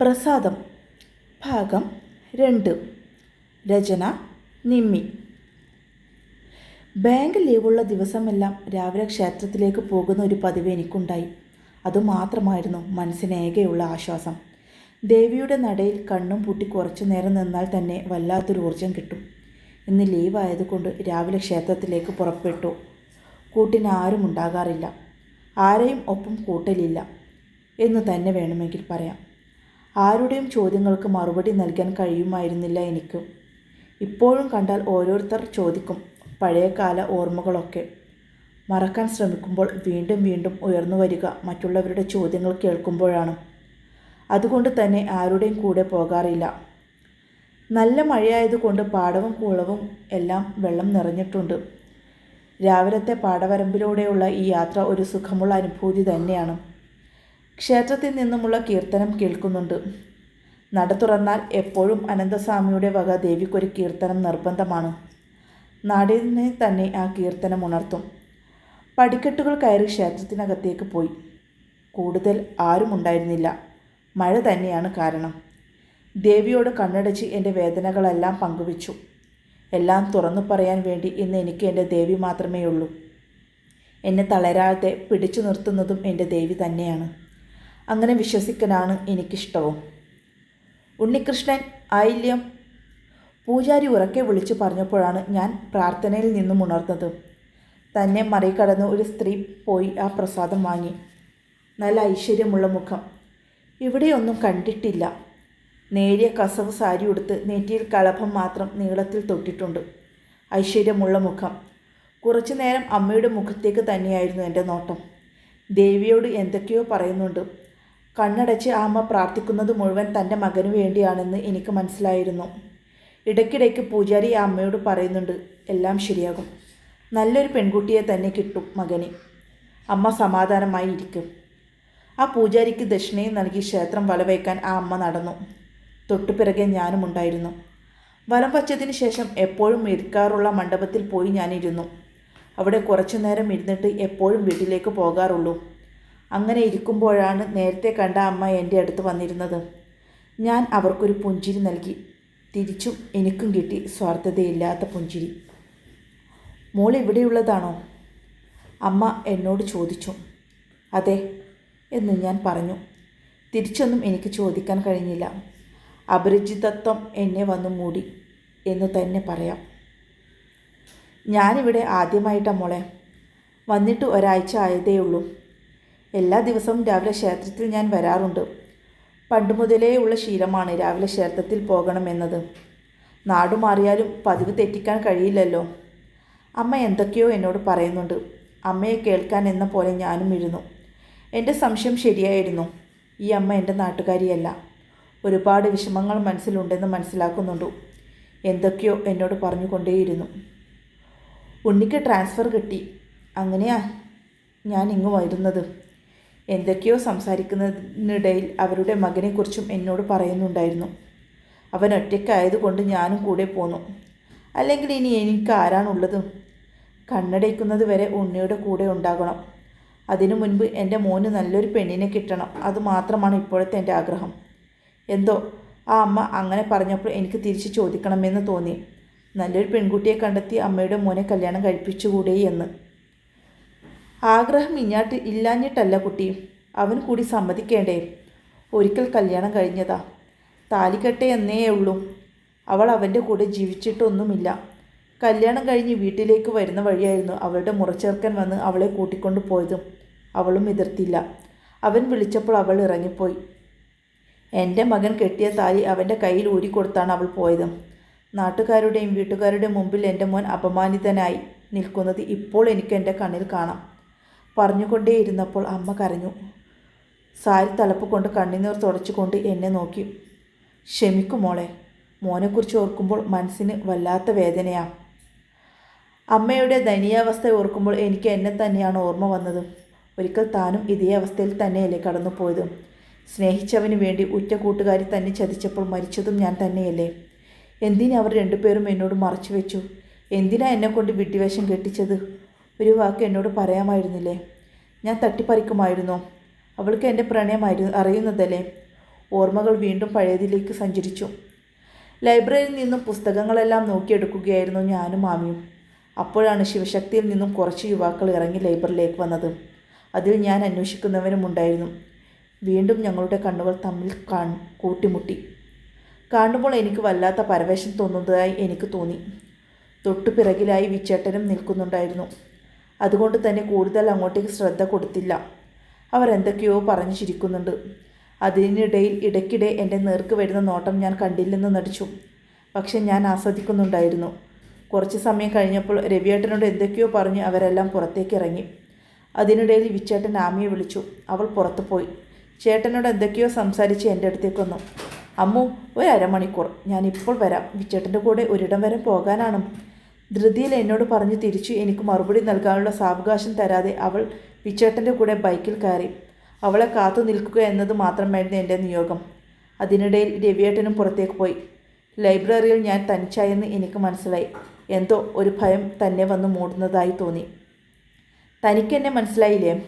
പ്രസാദം. ഭാഗം രണ്ട്. രചന നിമ്മി. ബാങ്ക് ലീവുള്ള ദിവസമെല്ലാം രാവിലെ ക്ഷേത്രത്തിലേക്ക് പോകുന്ന ഒരു പതിവ് എനിക്കുണ്ടായി. അതുമാത്രമായിരുന്നു മനസ്സിനേകെയുള്ള ആശ്വാസം. ദേവിയുടെ നടയിൽ കണ്ണും പൂട്ടി കുറച്ചു നേരം നിന്നാൽ തന്നെ വല്ലാത്തൊരു ഊർജം കിട്ടും. ഇന്ന് ലീവായതുകൊണ്ട് രാവിലെ ക്ഷേത്രത്തിലേക്ക് പുറപ്പെട്ടു. കൂട്ടിന് ആരും ഉണ്ടാകാറില്ല. ആരെയും ഒപ്പം കൂട്ടലില്ല. എന്ന് തന്നെ വേണമെങ്കിൽ പറയാം. ആരുടെയും ചോദ്യങ്ങൾക്ക് മറുപടി നൽകാൻ കഴിയുമായിരുന്നില്ല എനിക്കും. ഇപ്പോഴും കണ്ടാൽ ഓരോരുത്തർ ചോദിക്കും പഴയകാല ഓർമ്മകളൊക്കെ. മറക്കാൻ ശ്രമിക്കുമ്പോൾ വീണ്ടും വീണ്ടും ഉയർന്നു വരിക മറ്റുള്ളവരുടെ ചോദ്യങ്ങൾ കേൾക്കുമ്പോഴാണ്. അതുകൊണ്ട് തന്നെ ആരുടെയും കൂടെ പോകാറില്ല. നല്ല മഴയായതുകൊണ്ട് പാടവും കുളവും എല്ലാം വെള്ളം നിറഞ്ഞിട്ടുണ്ട്. രാവിലത്തെ പാടവരമ്പിലൂടെയുള്ള ഈ യാത്ര ഒരു സുഖമുള്ള അനുഭൂതി തന്നെയാണ്. ക്ഷേത്രത്തിൽ നിന്നുമുള്ള കീർത്തനം കേൾക്കുന്നുണ്ട്. നട തുറന്നാൽ എപ്പോഴും അനന്തസ്വാമിയുടെ വക ദേവിക്കൊരു കീർത്തനം നിർബന്ധമാണ്. നാടിനെ തന്നെ ആ കീർത്തനം ഉണർത്തും. പടിക്കെട്ടുകൾ കയറി ക്ഷേത്രത്തിനകത്തേക്ക് പോയി. കൂടുതൽ ആരും ഉണ്ടായിരുന്നില്ല. മഴ തന്നെയാണ് കാരണം. ദേവിയോട് കണ്ണടച്ച് എന്റെ വേദനകളെല്ലാം പങ്കുവച്ചു. എല്ലാം തുറന്നു പറയാൻ വേണ്ടി ഇന്ന് എനിക്ക് എന്റെ ദേവി മാത്രമേ ഉള്ളൂ എന്നെ തളരാതെ പിടിച്ചു നിർത്തുന്നതും എന്റെ ദേവി തന്നെയാണ്. അങ്ങനെ വിശ്വസിക്കലാണ് എനിക്കിഷ്ടവും. ഉണ്ണികൃഷ്ണൻ ആയില്യം പൂജാരി ഉറക്കെ വിളിച്ചു പറഞ്ഞപ്പോഴാണ് ഞാൻ പ്രാർത്ഥനയിൽ നിന്നും ഉണർന്നത്. തന്നെ മറികടന്ന് ഒരു സ്ത്രീ പോയി ആ പ്രസാദം വാങ്ങി. നല്ല ഐശ്വര്യമുള്ള മുഖം. ഇവിടെയൊന്നും കണ്ടിട്ടില്ല. നേരിയ കസവ് സാരി ഉടുത്ത് നെറ്റിയിൽ കളഭം മാത്രം നീളത്തിൽ തൊട്ടിട്ടുണ്ട്. ഐശ്വര്യമുള്ള മുഖം. കുറച്ചു നേരം അമ്മയുടെ മുഖത്തേക്ക് തന്നെയായിരുന്നു എന്റെ നോട്ടം. ദേവിയോട് എന്തൊക്കെയോ പറയുന്നുണ്ട്. കണ്ണടച്ച് ആ അമ്മ പ്രാർത്ഥിക്കുന്നത് മുഴുവൻ തന്റെ മകനു വേണ്ടിയാണെന്ന് എനിക്ക് മനസ്സിലായിരുന്നു. ഇടയ്ക്കിടയ്ക്ക് പൂജാരി ആ അമ്മയോട് പറയുന്നുണ്ട് എല്ലാം ശരിയാകും. നല്ലൊരു പെൺകുട്ടിയെ തന്നെ കിട്ടും മകന്. അമ്മ സമാധാനമായി ഇരിക്കും. ആ പൂജാരിക്ക് ദക്ഷിണയും നൽകി ക്ഷേത്രം വലവയ്ക്കാൻ ആ അമ്മ നടന്നു. തൊട്ടുപിറകെ ഞാനും ഉണ്ടായിരുന്നു. വലം വച്ചതിന് ശേഷം എപ്പോഴും ഇരിക്കാറുള്ള മണ്ഡപത്തിൽ പോയി ഞാനിരുന്നു. അവിടെ കുറച്ചു നേരം ഇരുന്നിട്ട് എപ്പോഴും വീട്ടിലേക്ക് പോകാറുള്ളൂ. അങ്ങനെ ഇരിക്കുമ്പോഴാണ് നേരത്തെ കണ്ട അമ്മ എന്റെ അടുത്ത് വന്നിരുന്നത്. ഞാൻ അവർക്കൊരു പുഞ്ചിരി നൽകി. തിരിച്ചും എനിക്കും കിട്ടി സ്വാർത്ഥതയില്ലാത്ത പുഞ്ചിരി. മോൾ ഇവിടെയുള്ളതാണോ? അമ്മ എന്നോട് ചോദിച്ചു. അതെ എന്ന് ഞാൻ പറഞ്ഞു. തിരിച്ചൊന്നും എനിക്ക് ചോദിക്കാൻ കഴിഞ്ഞില്ല. അപരിചിതത്വം എന്നെ വന്നു മൂടി എന്ന് തന്നെ പറയാം. ഞാനിവിടെ ആദ്യമായിട്ടാണ് മോളെ. വന്നിട്ട് ഒരാഴ്ച ആയതേയുള്ളൂ. എല്ലാ ദിവസവും രാവിലെ ക്ഷേത്രത്തിൽ ഞാൻ വരാറുണ്ട്. പണ്ട് മുതലേ ഉള്ള ശീലമാണ് രാവിലെ ക്ഷേത്രത്തിൽ പോകണമെന്നത്. നാടു മാറിയാലും പതിവ് തെറ്റിക്കാൻ കഴിയില്ലല്ലോ. അമ്മ എന്തൊക്കെയോ എന്നോട് പറയുന്നുണ്ട്. അമ്മയെ കേൾക്കാൻ എന്ന പോലെ ഞാനും ഇരുന്നു. എന്റെ സംശയം ശരിയായിരുന്നു. ഈ അമ്മ എന്റെ നാട്ടുകാരിയല്ല. ഒരുപാട് വിഷമങ്ങൾ മനസ്സിലുണ്ടെന്ന് മനസ്സിലാക്കുന്നുണ്ടു. എന്തൊക്കെയോ എന്നോട് പറഞ്ഞുകൊണ്ടേയിരുന്നു. ഉണ്ണിക്ക് ട്രാൻസ്ഫർ കിട്ടി. അങ്ങനെയാ ഞാൻ ഇങ്ങ് വരുന്നത്. എന്തൊക്കെയോ സംസാരിക്കുന്നതിനിടയിൽ അവരുടെ മകനെക്കുറിച്ചും എന്നോട് പറയുന്നുണ്ടായിരുന്നു. അവൻ ഒറ്റയ്ക്കായതുകൊണ്ട് ഞാനും കൂടെ പോന്നു. അല്ലെങ്കിൽ ഇനി എനിക്ക് ആരാണുള്ളത്? കണ്ണടയ്ക്കുന്നത് വരെ ഉണ്ണിയുടെ കൂടെ ഉണ്ടാകണം. അതിനു മുൻപ് എന്റെ മോന് നല്ലൊരു പെണ്ണിനെ കിട്ടണം. അത് മാത്രമാണ് ഇപ്പോഴത്തെ എന്റെ ആഗ്രഹം. എന്തോ ആ അമ്മ അങ്ങനെ പറഞ്ഞപ്പോൾ എനിക്ക് തിരിച്ച് ചോദിക്കണമെന്ന് തോന്നി. നല്ലൊരു പെൺകുട്ടിയെ കണ്ടെത്തി അമ്മയുടെ മോനെ കല്യാണം കഴിപ്പിച്ചുകൂടേ എന്ന് ആഗ്രഹം ഇഞ്ഞാട്ട് ഇല്ലാഞ്ഞിട്ടല്ല കുട്ടി. അവൻ കൂടി സമ്മതിക്കേണ്ടേ? ഒരിക്കൽ കല്യാണം കഴിഞ്ഞതാ. താലികെട്ടെ എന്നേ ഉള്ളൂ. അവൾ അവന്റെ കൂടെ ജീവിച്ചിട്ടൊന്നുമില്ല. കല്യാണം കഴിഞ്ഞ് വീട്ടിലേക്ക് വരുന്ന വഴിയായിരുന്നു അവളുടെ മുറച്ചേർക്കൻ വന്ന് അവളെ കൂട്ടിക്കൊണ്ടു പോയതും അവളും എതിർത്തില്ല. അവൻ വിളിച്ചപ്പോൾ അവൾ ഇറങ്ങിപ്പോയി. എന്റെ മകൻ കെട്ടിയ താലി അവന്റെ കയ്യിൽ ഊരിക്കൊടുത്താണ് അവൾ പോയത്. നാട്ടുകാരുടെയും വീട്ടുകാരുടെയും മുമ്പിൽ എന്റെ മോൻ അപമാനിതനായി നിൽക്കുന്നത് ഇപ്പോൾ എനിക്ക് എന്റെ കണ്ണിൽ കാണാം. പറഞ്ഞുകൊണ്ടേയിരുന്നപ്പോൾ അമ്മ കരഞ്ഞു. സാരി തലപ്പ് കൊണ്ട് കണ്ണുനീർ തുടച്ചുകൊണ്ട് എന്നെ നോക്കി. ക്ഷമിക്കും മോളെ മോനെക്കുറിച്ച് ഓർക്കുമ്പോൾ മനസ്സിന് വല്ലാത്ത വേദനയാ. അമ്മയുടെ ദയനീയാവസ്ഥ ഓർക്കുമ്പോൾ എനിക്ക് എന്നെ തന്നെയാണ് ഓർമ്മ വന്നത്. ഒരിക്കൽ താനും ഇതേ അവസ്ഥയിൽ തന്നെയല്ലേ കടന്നുപോയത്. സ്നേഹിച്ചവന് വേണ്ടി ഉറ്റ കൂട്ടുകാരി തന്നെ ചതിച്ചപ്പോൾ മരിച്ചതും ഞാൻ തന്നെയല്ലേ. എന്തിനാ അവർ രണ്ടുപേരും എന്നോട് മറച്ചു വെച്ചു എന്തിനാ എന്നെക്കൊണ്ട് വിട്ടുവേഷം കെട്ടിച്ചത്? ഒരു വാക്ക് എന്നോട് പറയാമായിരുന്നില്ലേ? ഞാൻ തട്ടിപ്പറിക്കുമായിരുന്നോ. അവൾക്ക് എന്റെ പ്രണയമായിരുന്നു അറിയുന്നതല്ലേ? ഓർമ്മകൾ വീണ്ടും പഴയതിലേക്ക് സഞ്ചരിച്ചു. ലൈബ്രറിയിൽ നിന്നും പുസ്തകങ്ങളെല്ലാം നോക്കിയെടുക്കുകയായിരുന്നു ഞാനും മാമിയും. അപ്പോഴാണ് ശിവശക്തിയിൽ നിന്നും കുറച്ച് യുവാക്കൾ ഇറങ്ങി ലൈബ്രറിയിലേക്ക് വന്നത്. അതിൽ ഞാൻ അന്വേഷിക്കുന്നവനും ഉണ്ടായിരുന്നു. വീണ്ടും ഞങ്ങളുടെ കണ്ണുകൾ തമ്മിൽ കാൺ കൂട്ടിമുട്ടി. കാണുമ്പോൾ എനിക്ക് വല്ലാത്ത പരവേശം തോന്നുന്നതായി എനിക്ക് തോന്നി. തൊട്ടു പിറകിലായി വിച്ചേട്ടനും നിൽക്കുന്നുണ്ടായിരുന്നു. അതുകൊണ്ട് തന്നെ കൂടുതൽ അങ്ങോട്ടേക്ക് ശ്രദ്ധ കൊടുത്തില്ല. അവർ എന്തൊക്കെയോ പറഞ്ഞു ചിരിക്കുന്നുണ്ട്. അതിനിടയിൽ ഇടയ്ക്കിടെ എന്റെ നേർക്ക് വരുന്ന നോട്ടം ഞാൻ കണ്ടില്ലെന്ന് നടിച്ചു. പക്ഷെ ഞാൻ ആസ്വദിക്കുന്നുണ്ടായിരുന്നു. കുറച്ച് സമയം കഴിഞ്ഞപ്പോൾ രവിയേട്ടനോട് എന്തൊക്കെയോ പറഞ്ഞ് അവരെല്ലാം പുറത്തേക്ക് ഇറങ്ങി. അതിനിടയിൽ വിച്ചേട്ടൻ ആമിയെ വിളിച്ചു. അവൾ പുറത്തു പോയി. ചേട്ടനോട് എന്തൊക്കെയോ സംസാരിച്ച് എന്റെ അടുത്തേക്ക് വന്നു. അമ്മു ഒരു അരമണിക്കൂർ. ഞാൻ ഇപ്പോൾ വരാം. വിച്ചേട്ടന്റെ കൂടെ ഒരിടം വരെ പോകാനാണ്. ധൃതിയിൽ എന്നോട് പറഞ്ഞു തിരിച്ചു എനിക്ക് മറുപടി നൽകാനുള്ള സാവകാശം തരാതെ അവൾ വിച്ചേട്ടന്റെ കൂടെ ബൈക്കിൽ കയറി. അവളെ കാത്തു നിൽക്കുക എന്നത് മാത്രമായിരുന്നു എന്റെ നിയോഗം. അതിനിടയിൽ രവിയേട്ടനും പുറത്തേക്ക് പോയി. ലൈബ്രറിയിൽ ഞാൻ തനിച്ചായെന്ന് എനിക്ക് മനസ്സിലായി. എന്തോ ഒരു ഭയം തന്നെ വന്ന് മൂടുന്നതായി തോന്നി. തനിക്കെന്നെ മനസ്സിലായില്ലേ?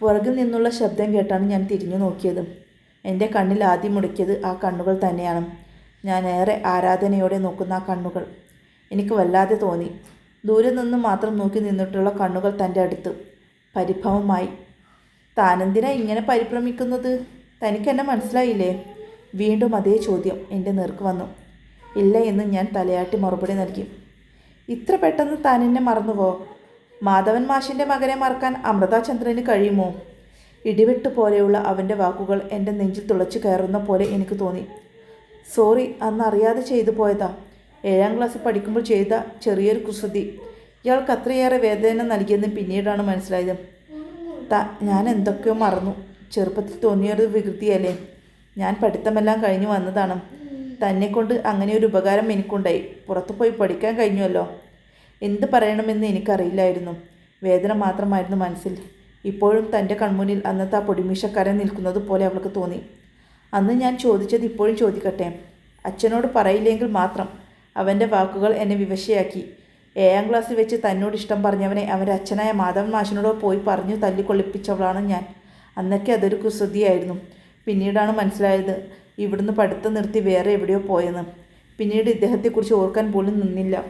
പുറകിൽ നിന്നുള്ള ശബ്ദം കേട്ടാണ് ഞാൻ തിരിഞ്ഞു നോക്കിയത്. എന്റെ കണ്ണിൽ ആദ്യം മുടക്കിയത് ആ കണ്ണുകൾ തന്നെയാണ്. ഞാൻ ഏറെ ആരാധനയോടെ നോക്കുന്ന ആ കണ്ണുകൾ. എനിക്ക് വല്ലാതെ തോന്നി. ദൂരെ നിന്ന് മാത്രം നോക്കി നിന്നിട്ടുള്ള കണ്ണുകൾ തന്റെ അടുത്ത് പരിഭവമായി. താനെന്തിനാ ഇങ്ങനെ പരിഭ്രമിക്കുന്നത്? തനിക്കെന്നെ മനസ്സിലായില്ലേ? വീണ്ടും അതേ ചോദ്യം എന്റെ നേർക്ക് വന്നു. ഇല്ല എന്ന് ഞാൻ തലയാട്ടി മറുപടി നൽകി. ഇത്ര പെട്ടെന്ന് താൻ എന്നെ മറന്നുവോ? മാധവൻ മാഷിന്റെ മകനെ മറക്കാൻ അമൃതാചന്ദ്രന് കഴിയുമോ? ഇടിവെട്ട് പോലെയുള്ള അവന്റെ വാക്കുകൾ എന്റെ നെഞ്ചിൽ തുളച്ചു കയറുന്ന പോലെ എനിക്ക് തോന്നി. സോറി അന്ന് അറിയാതെ ചെയ്തു പോയതാ. ഏഴാം ക്ലാസ്സിൽ പഠിക്കുമ്പോൾ ചെയ്ത ചെറിയൊരു കുസൃതി. ഇയാൾക്ക് അത്രയേറെ വേദന നൽകിയെന്ന് പിന്നീടാണ് മനസ്സിലായത്. ത ഞാൻ എന്തൊക്കെയോ മറന്നു. ചെറുപ്പത്തിൽ തോന്നിയൊരു വികൃതിയല്ലേ. ഞാൻ പഠിത്തമെല്ലാം കഴിഞ്ഞു വന്നതാണ്. തന്നെ കൊണ്ട് അങ്ങനെ ഒരു ഉപകാരം എനിക്കുണ്ടായി. പുറത്തു പോയി പഠിക്കാൻ കഴിഞ്ഞുവല്ലോ. എന്ത് പറയണമെന്ന് എനിക്കറിയില്ലായിരുന്നു. വേദന മാത്രമായിരുന്നു മനസ്സിൽ. ഇപ്പോഴും തന്റെ കൺമുന്നിൽ അന്നത്തെ ആ പൊടിമീശക്കാരൻ നിൽക്കുന്നത് പോലെ അവൾക്ക് തോന്നി. അന്ന് ഞാൻ ചോദിച്ചത് ഇപ്പോഴും ചോദിക്കട്ടെ. അച്ഛനോട് പറയില്ലെങ്കിൽ മാത്രം. അവന്റെ വാക്കുകൾ എന്നെ വിവശയാക്കി. ഏഴാം ക്ലാസ്സിൽ വെച്ച് തന്നോട് ഇഷ്ടം പറഞ്ഞവനെ അവന്റെ അച്ഛനായ മാധവൻ മാഷിനോട് പോയി പറഞ്ഞു തല്ലിക്കൊള്ളിപ്പിച്ചവളാണ് ഞാൻ. അന്നൊക്കെ അതൊരു കുസൃതിയായിരുന്നു. പിന്നീടാണ് മനസ്സിലായത് ഇവിടുന്ന് പഠിത്തം നിർത്തി വേറെ എവിടെയോ പോയെന്ന്. പിന്നീട് ഇദ്ദേഹത്തെക്കുറിച്ച് ഓർക്കാൻ പോലും നിന്നില്ല.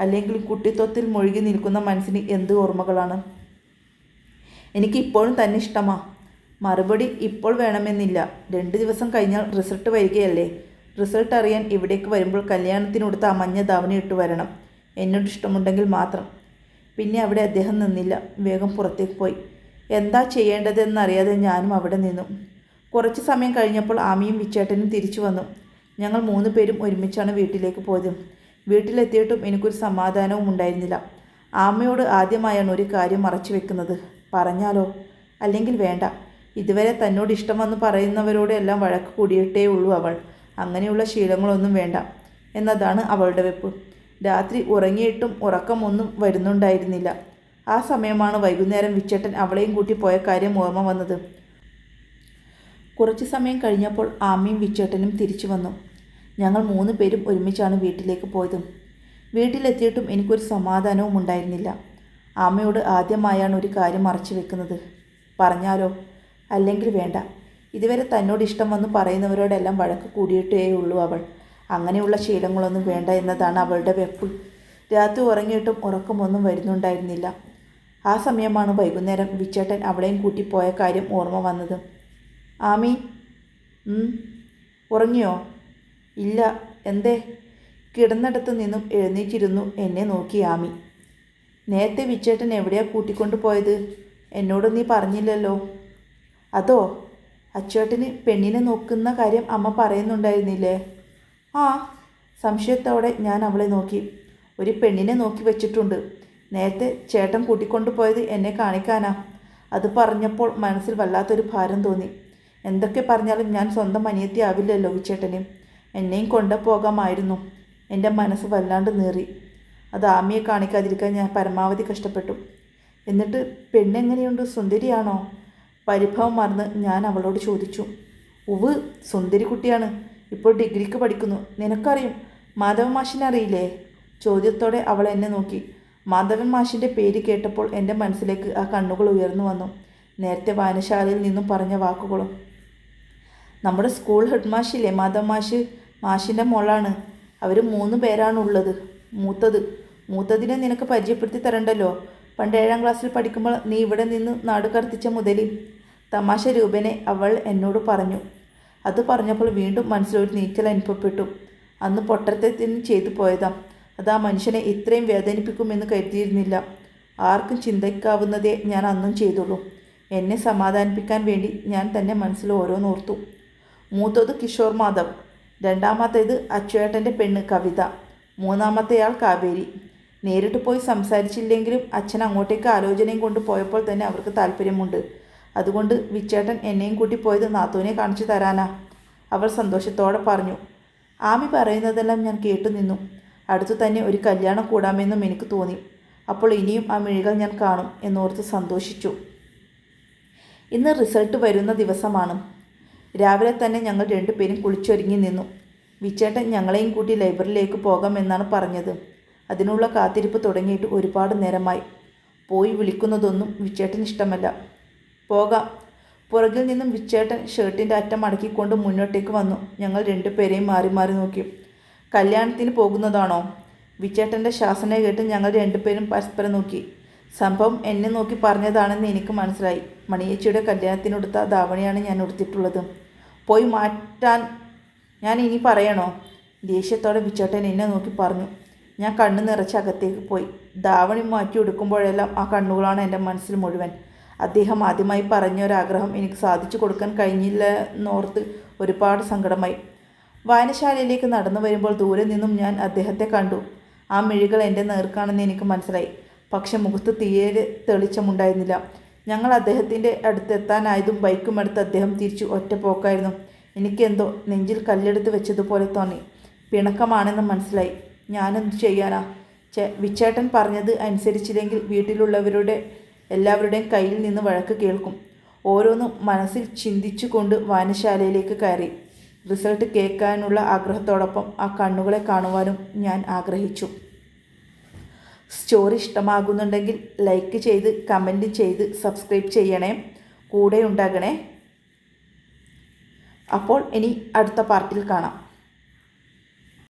അല്ലെങ്കിൽ കുട്ടിത്വത്തിൽ മുഴുകി നിൽക്കുന്ന മനസ്സിന് എന്ത് ഓർമ്മകളാണ്? എനിക്ക് ഇപ്പോഴും തന്നെ ഇഷ്ടമാ. മറുപടി ഇപ്പോൾ വേണമെന്നില്ല. രണ്ട് ദിവസം കഴിഞ്ഞാൽ റിസൾട്ട് വരികയല്ലേ? റിസൾട്ട് അറിയാൻ ഇവിടേക്ക് വരുമ്പോൾ കല്യാണത്തിനടുത്ത് ആ മഞ്ഞ ധാവണി ഇട്ട് വരണം. എന്നോട് ഇഷ്ടമുണ്ടെങ്കിൽ മാത്രം. പിന്നെ അവിടെ അദ്ദേഹം നിന്നില്ല. വേഗം പുറത്തേക്ക് പോയി. എന്താ ചെയ്യേണ്ടതെന്നറിയാതെ ഞാനും അവിടെ നിന്നു. കുറച്ച് സമയം കഴിഞ്ഞപ്പോൾ ആമിയും വിച്ചേട്ടനും തിരിച്ചു വന്നു. ഞങ്ങൾ മൂന്ന് പേരും ഒരുമിച്ചാണ് വീട്ടിലേക്ക് പോയത്. വീട്ടിലെത്തിയിട്ടും എനിക്കൊരു സമാധാനവും ഉണ്ടായിരുന്നില്ല. ആമയോട് ആദ്യമായാണ് ഒരു കാര്യം മറച്ചു വെക്കുന്നത്. പറഞ്ഞാലോ? അല്ലെങ്കിൽ വേണ്ട. ഇതുവരെ തന്നോട് ഇഷ്ടമെന്ന് പറയുന്നവരോട് എല്ലാം വഴക്ക് കൂടിയിട്ടേ ഉള്ളൂ അവൾ. അങ്ങനെയുള്ള ശീലങ്ങളൊന്നും വേണ്ട. എന്നതാണ് അവളുടെ വെപ്പ്. രാത്രി ഉറങ്ങിയിട്ടും ഉറക്കമൊന്നും വരുന്നുണ്ടായിരുന്നില്ല. ആ സമയമാണ് വൈകുന്നേരം വിച്ചേട്ടൻ അവളെയും കൂട്ടി പോയ കാര്യം ഓർമ്മ വന്നത്. കുറച്ച് സമയം കഴിഞ്ഞപ്പോൾ ആമയും വിച്ചേട്ടനും തിരിച്ചു വന്നു. ഞങ്ങൾ മൂന്ന് പേരും ഒരുമിച്ചാണ് വീട്ടിലേക്ക് പോയത്. വീട്ടിലെത്തിയിട്ടും എനിക്കൊരു സമാധാനവും ഉണ്ടായിരുന്നില്ല. ആമയോട് ആദ്യമായാണ് ഒരു കാര്യം മറച്ചു വെക്കുന്നത്. പറഞ്ഞാലോ? അല്ലെങ്കിൽ വേണ്ട. ഇതുവരെ തന്നോട് ഇഷ്ടം വന്ന് പറയുന്നവരോടെല്ലാം വഴക്ക് കൂടിയിട്ടേ ഉള്ളൂ അവൾ. അങ്ങനെയുള്ള ശീലങ്ങളൊന്നും വേണ്ട എന്നതാണ് അവളുടെ വെപ്പ്. രാത്രി ഉറങ്ങിയിട്ടും ഉറക്കമൊന്നും വരുന്നുണ്ടായിരുന്നില്ല. ആ സമയമാണ് വൈകുന്നേരം വിച്ചേട്ടൻ അവളെയും കൂട്ടി പോയ കാര്യം ഓർമ്മ വന്നത്. ആമി ഉറങ്ങിയോ? ഇല്ല എന്തേ? കിടന്നിടത്ത് നിന്നും എഴുന്നേറ്റിരുന്നു എന്നെ നോക്കി ആമി. നേരത്തെ വിച്ചേട്ടൻ എവിടെയാണ് കൂട്ടിക്കൊണ്ടു പോയത് എന്നോട് നീ പറഞ്ഞില്ലല്ലോ. അതോ? അച്ചേട്ടന് പെണ്ണിനെ നോക്കുന്ന കാര്യം അമ്മ പറയുന്നുണ്ടായിരുന്നില്ലേ? ആ സംശയത്തോടെ ഞാൻ അവളെ നോക്കി. ഒരു പെണ്ണിനെ നോക്കി വെച്ചിട്ടുണ്ട്. നേരത്തെ ചേട്ടൻ കൂട്ടിക്കൊണ്ടു പോയത് എന്നെ കാണിക്കാനാ. അത് പറഞ്ഞപ്പോൾ മനസ്സിൽ വല്ലാത്തൊരു ഭാരം തോന്നി. എന്തൊക്കെ പറഞ്ഞാലും ഞാൻ സ്വന്തം അനിയത്തി ആവില്ലല്ലോ വിച്ചേട്ടന് എന്നെയും കൊണ്ടുപോകാമായിരുന്നു എന്റെ മനസ്സ് വല്ലാണ്ട് നീറി. അത് ആമിയെ കാണിക്കാതിരിക്കാൻ ഞാൻ പരമാവധി കഷ്ടപ്പെട്ടു. എന്നിട്ട് പെണ്ണെങ്ങനെയുണ്ട്? സുന്ദരിയാണോ? പരിഭവം മറന്ന് ഞാൻ അവളോട് ചോദിച്ചു ഉവ് സുന്ദരി കുട്ടിയാണ്. ഇപ്പോൾ ഡിഗ്രിക്ക് പഠിക്കുന്നു. നിനക്കറിയും മാധവൻ മാഷിനെ അറിയില്ലേ? ചോദ്യത്തോടെ അവൾ എന്നെ നോക്കി. മാധവൻ മാഷിന്റെ പേര് കേട്ടപ്പോൾ എന്റെ മനസ്സിലേക്ക് ആ കണ്ണുകൾ ഉയർന്നു വന്നു. നേരത്തെ വായനശാലയിൽ നിന്നും പറഞ്ഞ വാക്കുകളും. നമ്മുടെ സ്കൂൾ ഹെഡ് മാഷില്ലേ മാധവ മാഷ്? മാഷിന്റെ മോളാണ്. അവർ മൂന്ന് പേരാണുള്ളത് മൂത്തത്. മൂത്തതിനെ നിനക്ക് പരിചയപ്പെടുത്തി തരണ്ടല്ലോ? പണ്ട് ഏഴാം ക്ലാസ്സിൽ പഠിക്കുമ്പോൾ നീ ഇവിടെ നിന്ന് നാട് കടത്തിച്ച മുതലി. തമാശ രൂപനെ അവൾ എന്നോട് പറഞ്ഞു. അത് പറഞ്ഞപ്പോൾ വീണ്ടും മനസ്സിലൊരു നീറ്റൽ അനുഭവപ്പെട്ടു. അന്ന് പൊട്ടത്തത്തിന് ചെയ്തു പോയതാ. അത് ആ മനുഷ്യനെ ഇത്രയും വേദനിപ്പിക്കുമെന്ന് കരുതിയിരുന്നില്ല. ആർക്കും ചിന്തിക്കാവുന്നതേ ഞാൻ അന്നും ചെയ്തുള്ളൂ. എന്നെ സമാധാനിപ്പിക്കാൻ വേണ്ടി ഞാൻ തന്നെ മനസ്സിൽ ഓരോന്നോർത്തു മൂത്തത് കിഷോർ മാധവ്. രണ്ടാമത്തേത് അച്ചുവേട്ടന്റെ പെണ്ണ് കവിത. മൂന്നാമത്തെയാൾ കാവേരി. നേരിട്ട് പോയി സംസാരിച്ചില്ലെങ്കിലും അച്ഛൻ അങ്ങോട്ടേക്ക് ആലോചനയും കൊണ്ട് പോയപ്പോൾ തന്നെ അവർക്ക് താല്പര്യമുണ്ട്. അതുകൊണ്ട് വിച്ചേട്ടൻ എന്നെയും കൂട്ടി പോയത് നാത്തൂനെ കാണിച്ചു തരാനാ. അവൾ സന്തോഷത്തോടെ പറഞ്ഞു. ആമി പറയുന്നതെല്ലാം ഞാൻ കേട്ടു നിന്നു. അടുത്തു തന്നെ ഒരു കല്യാണം കൂടാമെന്നും എനിക്ക് തോന്നി. അപ്പോൾ ഇനിയും ആ മിഴികൾ ഞാൻ കാണും എന്നോർത്ത് സന്തോഷിച്ചു. ഇന്ന് റിസൾട്ട് വരുന്ന ദിവസമാണ്. രാവിലെ തന്നെ ഞങ്ങൾ രണ്ടുപേരും കുളിച്ചൊരുങ്ങി നിന്നു. വിച്ചേട്ടൻ ഞങ്ങളെയും കൂട്ടി ലൈബ്രറിയിലേക്ക് പോകാമെന്നാണ് പറഞ്ഞത്. അതിനുള്ള കാത്തിരിപ്പ് തുടങ്ങിയിട്ട് ഒരുപാട് നേരമായി. പോയി വിളിക്കുന്നതൊന്നും വിച്ചേട്ടന് ഇഷ്ടമല്ല. പോകാം. പുറകിൽ നിന്നും വിച്ചേട്ടൻ ഷർട്ടിന്റെ അറ്റം മടക്കിക്കൊണ്ട് മുന്നോട്ടേക്ക് വന്നു. ഞങ്ങൾ രണ്ടുപേരെയും മാറി മാറി നോക്കി. കല്യാണത്തിന് പോകുന്നതാണോ? വിച്ചേട്ടന്റെ ശാസന കേട്ട് ഞങ്ങൾ രണ്ടുപേരും പരസ്പരം നോക്കി. സംഭവം എന്നെ നോക്കി പറഞ്ഞതാണെന്ന് എനിക്ക് മനസ്സിലായി. മണിയേച്ചിയുടെ കല്യാണത്തിനൊടുത്ത ധാവണിയാണ് ഞാൻ എടുത്തിട്ടുള്ളത് പോയി മാറ്റാൻ ഞാൻ ഇനി പറയണോ? ദേഷ്യത്തോടെ വിച്ചേട്ടൻ എന്നെ നോക്കി പറഞ്ഞു. ഞാൻ കണ്ണു നിറച്ച് അകത്തേക്ക് പോയി. ധാവണി മാറ്റി എടുക്കുമ്പോഴെല്ലാം ആ കണ്ണുകളാണ് എന്റെ മനസ്സിൽ മുഴുവൻ. അദ്ദേഹം ആദ്യമായി പറഞ്ഞ ഒരാഗ്രഹം എനിക്ക് സാധിച്ചു കൊടുക്കാൻ കഴിഞ്ഞില്ല എന്നോർത്ത് ഒരുപാട് സങ്കടമായി. വായനശാലയിലേക്ക് നടന്നു വരുമ്പോൾ ദൂരെ നിന്നും ഞാൻ അദ്ദേഹത്തെ കണ്ടു. ആ മിഴികൾ എന്റെ നേർക്കാണെന്ന് എനിക്ക് മനസ്സിലായി. പക്ഷെ മുഖത്ത് തീരെ തെളിച്ചമുണ്ടായിരുന്നില്ല. ഞങ്ങൾ അദ്ദേഹത്തിന്റെ അടുത്തെത്താനായതും ബൈക്കും എടുത്ത് അദ്ദേഹം തിരിച്ചു ഒറ്റ പോക്കായിരുന്നു എനിക്കെന്തോ നെഞ്ചിൽ കല്ലെടുത്ത് വെച്ചതുപോലെ തോന്നി. പിണക്കമാണെന്ന് മനസ്സിലായി. ഞാനെന്ത് ചെയ്യാനാ? ചേ വിച്ചേട്ടൻ പറഞ്ഞത് അനുസരിച്ചില്ലെങ്കിൽ വീട്ടിലുള്ളവരുടെ എല്ലാവരുടെയും കയ്യിൽ നിന്ന് വഴക്ക് കേൾക്കും. ഓരോന്നും മനസ്സിൽ ചിന്തിച്ചുകൊണ്ട് വായനശാലയിലേക്ക് കയറി. റിസൾട്ട് കേൾക്കാനുള്ള ആഗ്രഹത്തോടൊപ്പം ആ കണ്ണുകളെ കാണുവാനും ഞാൻ ആഗ്രഹിച്ചു. സ്റ്റോറി ഇഷ്ടമാകുന്നുണ്ടെങ്കിൽ ലൈക്ക് ചെയ്ത് കമന്റ് ചെയ്ത് സബ്സ്ക്രൈബ് ചെയ്യണേ. കൂടെ ഉണ്ടാകണേ. അപ്പോൾ ഇനി അടുത്ത പാർട്ടിൽ കാണാം.